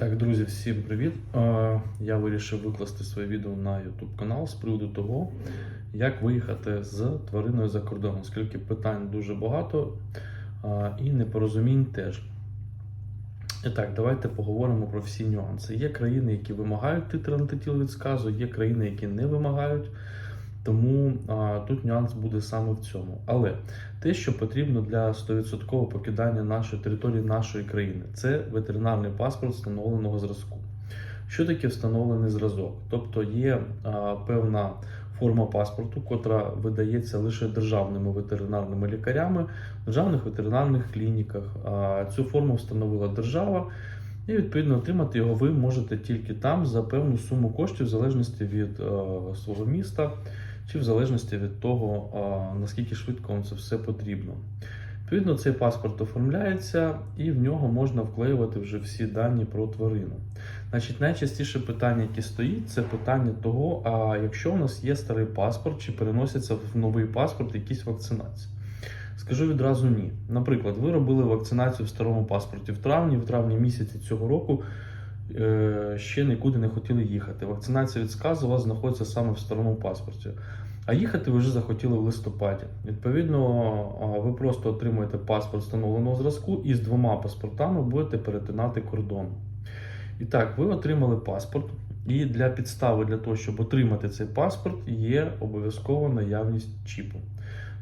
Так, друзі, всім привіт! Я вирішив викласти своє відео на YouTube канал з приводу того, як виїхати з твариною за кордон, оскільки питань дуже багато і непорозумінь теж. І так, давайте поговоримо про всі нюанси. Є країни, які вимагають титр антитіл від сказу, є країни, які не вимагають. Тому а, тут нюанс буде саме в цьому. Але те, що потрібно для 100% покидання нашої території нашої країни, це ветеринарний паспорт встановленого зразку. Що таке встановлений зразок? Тобто є а, певна форма паспорту, котра видається лише державними ветеринарними лікарями в державних ветеринарних клініках. А, цю форму встановила держава. І відповідно отримати його ви можете тільки там за певну суму коштів, в залежності від е, свого міста, чи в залежності від того, наскільки швидко вам це все потрібно. Відповідно, цей паспорт оформляється, і в нього можна вклеювати вже всі дані про тварину. Значить, найчастіше питання, яке стоїть, це питання того, а якщо у нас є старий паспорт, чи переносяться в новий паспорт якісь вакцинації. Скажу відразу ні. Наприклад, ви робили вакцинацію в старому паспорті в травні, в травні місяці цього року е, ще нікуди не хотіли їхати. Вакцинація від сказу у вас знаходиться саме в старому паспорті. А їхати ви вже захотіли в листопаді. Відповідно, ви просто отримуєте паспорт встановленого зразку і з двома паспортами будете перетинати кордон. І так, ви отримали паспорт, і для підстави для того, щоб отримати цей паспорт, є обов'язкова наявність чіпу.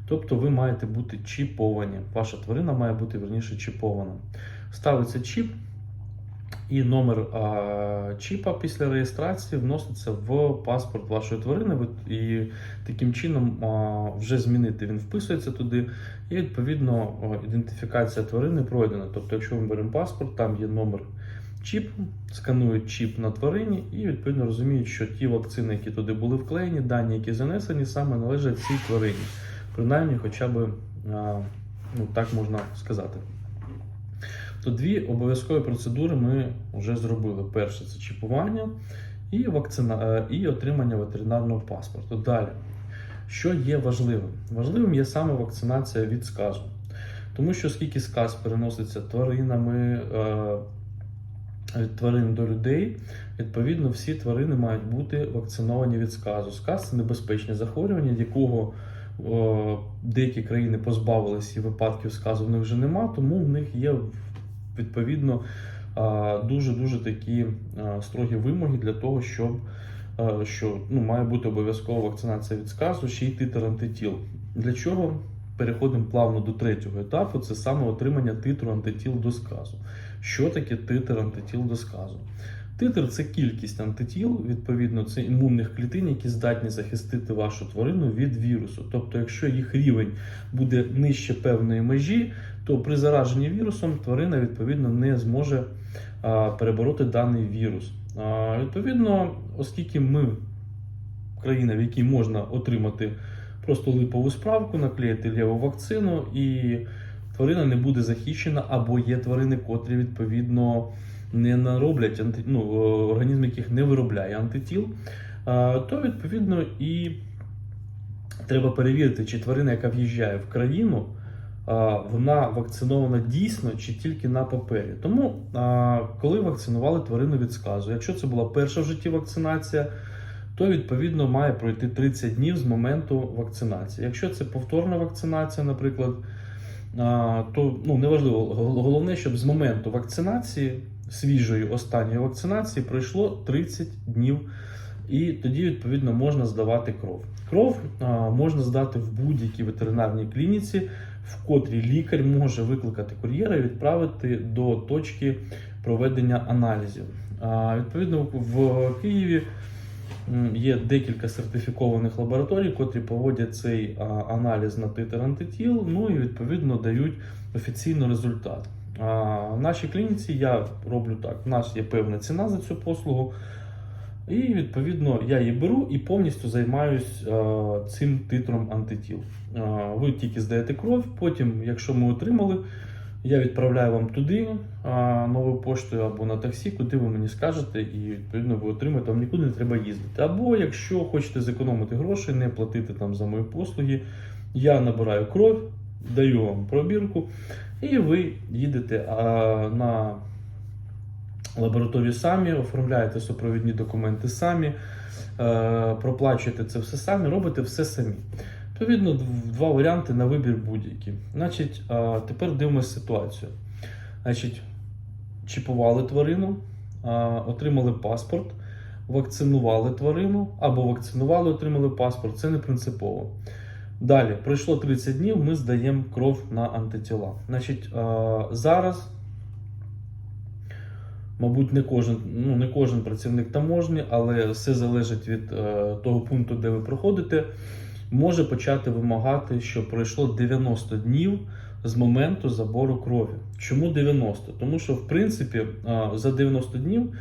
Тобто ви маєте бути чіповані. Ваша тварина має бути верніше чіпована. Ставиться чіп, і номер а, чіпа після реєстрації вноситься в паспорт вашої тварини. І таким чином а, вже змінити він вписується туди, і відповідно ідентифікація тварини пройдена. Тобто, якщо ми беремо паспорт, там є номер чіпу, сканують чіп на тварині, і відповідно розуміють, що ті вакцини, які туди були вклеєні, дані, які занесені, саме належать цій тварині. Принаймні, хоча б ну, так можна сказати. То дві обов'язкові процедури ми вже зробили. Перше це чіпування і, вакцина... е, і отримання ветеринарного паспорту. Далі, що є важливим? Важливим є саме вакцинація від сказу. Тому що скільки сказ переноситься тваринами е, від тварин до людей, відповідно, всі тварини мають бути вакциновані від сказу. Сказ це небезпечне захворювання, якого е, деякі країни позбавилися і випадків сказу в них вже нема, тому в них є відповідно дуже дуже такі строгі вимоги для того, щоб що ну, має бути обов'язкова вакцинація від сказу, ще й титр антитіл. Для чого? Переходимо плавно до третього етапу, це саме отримання титру антитіл до сказу. Що таке титр антитіл до сказу? Титр це кількість антитіл, відповідно, це імунних клітин, які здатні захистити вашу тварину від вірусу. Тобто, якщо їх рівень буде нижче певної межі, то при зараженні вірусом тварина відповідно не зможе перебороти даний вірус. Відповідно, оскільки ми країна, в якій можна отримати просто липову справку, наклеїти ліву вакцину, і тварина не буде захищена, або є тварини, котрі відповідно не нароблять ну, е, організм, яких не виробляє антитіл, то відповідно і треба перевірити, чи тварина, яка в'їжджає в країну, вона вакцинована дійсно чи тільки на папері. Тому, коли вакцинували тварину від сказу, якщо це була перша в житті вакцинація, то відповідно має пройти 30 днів з моменту вакцинації. Якщо це повторна вакцинація, наприклад, то ну, неважливо, головне, щоб з моменту вакцинації, свіжої останньої вакцинації, пройшло 30 днів. І тоді, відповідно, можна здавати кров. Кров а, можна здати в будь-якій ветеринарній клініці, в котрій лікар може викликати кур'єра і відправити до точки проведення аналізів. Відповідно, в Києві є декілька сертифікованих лабораторій, котрі проводять цей аналіз на титр антитіл, ну і відповідно дають офіційно результат. В нашій клініці я роблю так: у нас є певна ціна за цю послугу. І відповідно я її беру і повністю займаюсь е, цим титром антитіл. Е, ви тільки здаєте кров, потім, якщо ми отримали, я відправляю вам туди е, новою поштою або на таксі, куди ви мені скажете, і відповідно ви отримаєте, вам нікуди не треба їздити. Або якщо хочете зекономити гроші, не платити там за мої послуги, я набираю кров, даю вам пробірку, і ви їдете на лабораторію самі, оформляєте супровідні документи самі, е, проплачуєте це все самі, робите все самі. Відповідно, два варіанти на вибір будь-які. Значить, е, тепер дивимося ситуацію. Значить, чіпували тварину, е, отримали паспорт, вакцинували тварину або вакцинували, отримали паспорт. Це не принципово. Далі, пройшло 30 днів, ми здаємо кров на антитіла. Значить, зараз, мабуть, не кожен, ну, не кожен працівник таможні, але все залежить від е, того пункту, де ви проходите, може почати вимагати, що пройшло 90 днів з моменту забору крові. Чому 90? Тому що, в принципі, е, за 90 днів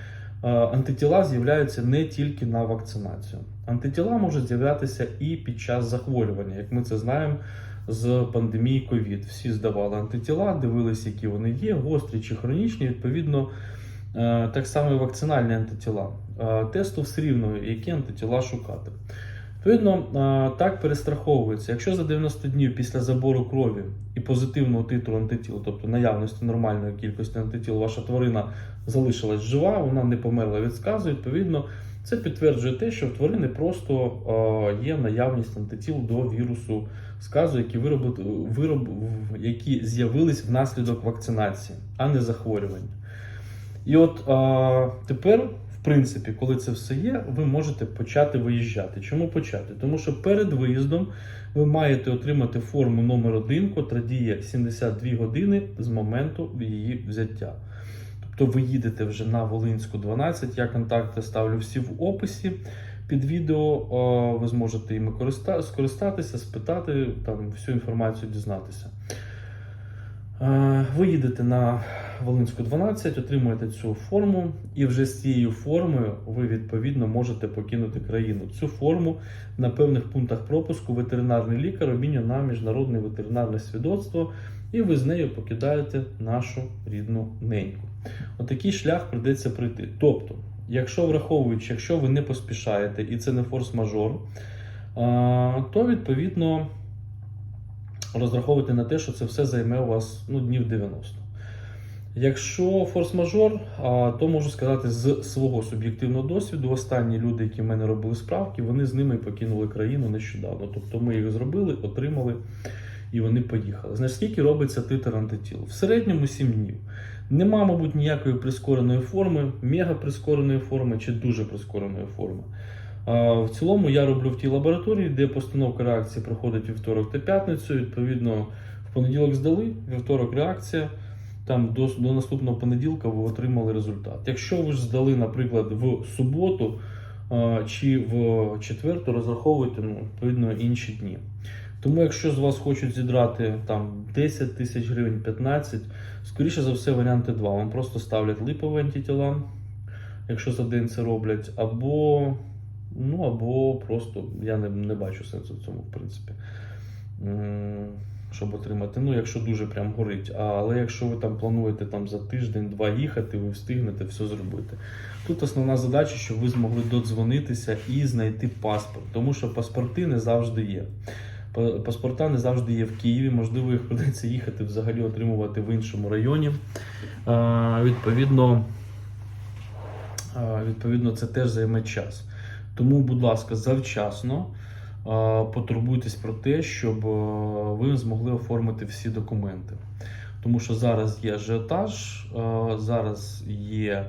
е, антитіла з'являються не тільки на вакцинацію. Антитіла можуть з'являтися і під час захворювання, як ми це знаємо з пандемії ковід. Всі здавали антитіла, дивилися, які вони є, гострі чи хронічні. Відповідно, так само і вакцинальні антитіла. Е, Тесту все рівно, які антитіла шукати. Відповідно, е, так перестраховується. Якщо за 90 днів після забору крові і позитивного титру антитіл, тобто наявності нормальної кількості антитіл, ваша тварина залишилась жива, вона не померла від сказу, відповідно, це підтверджує те, що в тварини просто е, є наявність антитіл до вірусу сказу, які, вироб, які з'явились внаслідок вакцинації, а не захворювання. І от е, тепер, в принципі, коли це все є, ви можете почати виїжджати. Чому почати? Тому що перед виїздом ви маєте отримати форму номер 1 котра діє 72 години з моменту її взяття. Тобто ви їдете вже на Волинську 12. Я контакти ставлю всі в описі. Під відео ви зможете іми скористатися, спитати там всю інформацію дізнатися. Е, Ви їдете на Волинську 12, отримуєте цю форму, і вже з цією формою ви відповідно можете покинути країну. Цю форму на певних пунктах пропуску ветеринарний лікар обмінює на міжнародне ветеринарне свідоцтво, і ви з нею покидаєте нашу рідну неньку. Отакий шлях прийдеться пройти. Тобто, якщо враховуючи, якщо ви не поспішаєте і це не форс-мажор, то відповідно розраховуйте на те, що це все займе у вас ну, днів 90. Якщо форс-мажор, то можу сказати з свого суб'єктивного досвіду, останні люди, які в мене робили справки, вони з ними покинули країну нещодавно. Тобто ми їх зробили, отримали і вони поїхали. Знаєш, скільки робиться титр антитіл? В середньому 7 днів. Нема, мабуть, ніякої прискореної форми, мега прискореної форми чи дуже прискореної форми. В цілому я роблю в тій лабораторії, де постановка реакції проходить вівторок та п'ятницю. Відповідно, в понеділок здали, вівторок реакція. Там до, до наступного понеділка ви отримали результат. Якщо ви ж здали, наприклад, в суботу чи в четвер, то розраховуйте ну, відповідно інші дні. Тому, якщо з вас хочуть зідрати там 10 тисяч гривень, 15, скоріше за все, варіанти два. Вам просто ставлять липові антитіла, якщо за день це роблять, або, ну, або просто я не, не бачу сенсу в цьому, в принципі. Щоб отримати, ну, якщо дуже прям горить. А, але якщо ви там плануєте там за тиждень-два їхати, ви встигнете все зробити. Тут основна задача, щоб ви змогли додзвонитися і знайти паспорт, тому що паспорти не завжди є. Па- Паспорта не завжди є в Києві, можливо, їх придеться їхати взагалі отримувати в іншому районі. Е, Відповідно, е, відповідно, це теж займе час. Тому, будь ласка, завчасно потурбуйтесь про те, щоб ви змогли оформити всі документи. Тому що зараз є ажіотаж, зараз є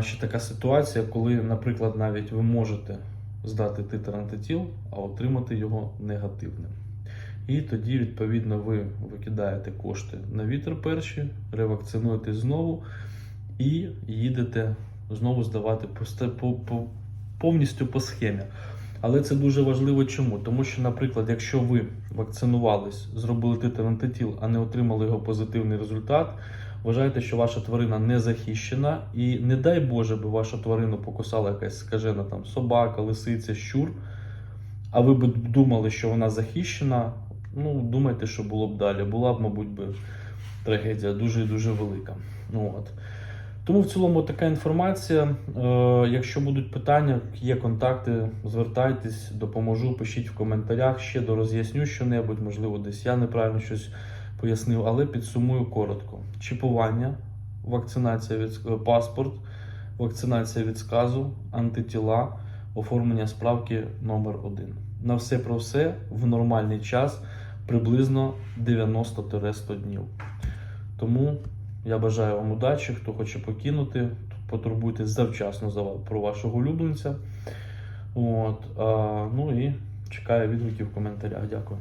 ще така ситуація, коли, наприклад, навіть ви можете здати титр антитіл, а отримати його негативним. І тоді, відповідно, ви викидаєте кошти на вітер перші, ревакцинуєтесь знову і їдете знову здавати по, по, повністю по схемі. Але це дуже важливо чому? Тому що, наприклад, якщо ви вакцинувались, зробили титр антитіл, а не отримали його позитивний результат, вважайте, що ваша тварина не захищена, і не дай Боже, би вашу тварину покусала якась скажена там собака, лисиця, щур. А ви б думали, що вона захищена. Ну, думайте, що було б далі. Була б, мабуть, би трагедія дуже і дуже велика. Ну, от. Тому в цілому така інформація. Е, якщо будуть питання, є контакти, звертайтесь, допоможу, пишіть в коментарях, ще дороз'ясню що-небудь, можливо, десь я неправильно щось пояснив, але підсумую коротко. Чіпування вакцинація від паспорт, вакцинація від сказу, антитіла, оформлення справки номер 1 На все про все в нормальний час приблизно 90-100 днів. Тому я бажаю вам удачі, хто хоче покинути, потурбуйтесь завчасно за про вашого улюбленця. От, а, ну і чекаю відгуків в коментарях. Дякую.